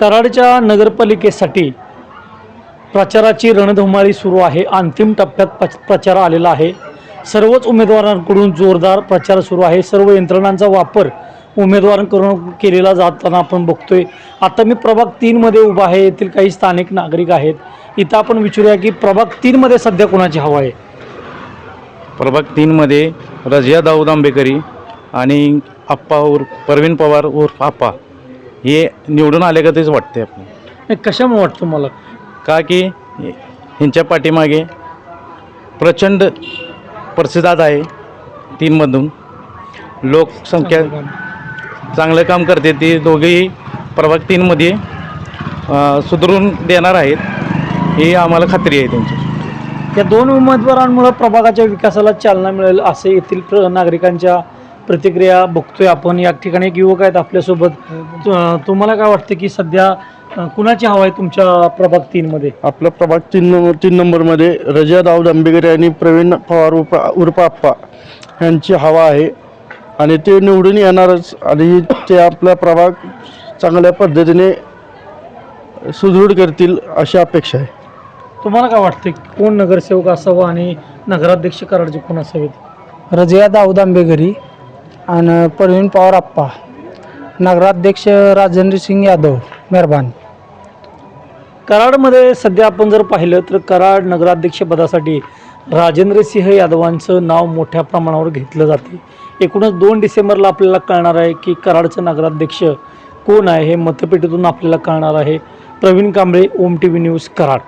कराडच्या नगरपालिकेसाठी प्रचाराची रणधुमाळी सुरू आहे. अंतिम टप्प्यात पच प्रचार आलेला आहे. सर्वच उमेदवारांकडून जोरदार प्रचार सुरू आहे. सर्व यंत्रणांचा वापर उमेदवारांकडून केलेला जाताना आपण बघतोय. आता मी प्रभाग तीनमध्ये उभा आहे. येथील काही स्थानिक नागरिक आहेत. इथं आपण विचारूया की प्रभाग तीनमध्ये सध्या कोणाची हवा आहे? प्रभाग तीनमध्ये रजिया दाऊद आंबेकरी आणि आप्पा उर्फ परवीन पवार उर्फ आप्पा. हे निवडून आले का तेच वाटते आपण हे कशामुळे वाटतं मला का की ह्यांच्या पाठीमागे प्रचंड प्रतिसाद आहे तीनमधून लोकसंख्या चांगलं काम. करते ती दोघेही प्रभाग तीनमध्ये सुधरून देणार आहेत. ही आम्हाला खात्री आहे त्यांची. या दोन उमेदवारांमुळे प्रभागाच्या विकासाला चालना मिळेल असे येथील प्र नागरिकांच्या प्रतिक्रिया बघतोय आपण. या ठिकाणी एक युवक आहेत आपल्यासोबत. तु- तुम्हाला काय वाटतं की सध्या अ, कुणाची हवा आहे तुमच्या प्रभाग तीनमध्ये? आपलं प्रभाग तीन नंबर तीन नंबरमध्ये रजा दाऊद आंबेकर आणि प्रवीण पवार उर्फ उर्फ आप्पा यांची हवा आहे. आणि ते निवडून येणारच. आणि ते आपला प्रभाग चांगल्या पद्धतीने सुदृढ करतील अशी अपेक्षा आहे. तुम्हाला काय वाटतं? की कोण नगरसेवक असावा आणि नगराध्यक्ष कराडचे कोण असावेत? रजिया दाऊद आंबेगरी आणि प्रवीण पवार आप्पा. नगराध्यक्ष राजेंद्र सिंग यादव मेहरबान. कराडमध्ये सध्या आपण जर पाहिलं तर कराड नगराध्यक्षपदासाठी राजेंद्र सिंह यादवांचं नाव मोठ्या प्रमाणावर घेतलं जाते. एकूणच दोन डिसेंबरला आपल्याला कळणार आहे की कराडचं नगराध्यक्ष कोण आहे हे मतपेटीतून आपल्याला कळणार आहे. Pravin Kamble Om T V news Karad.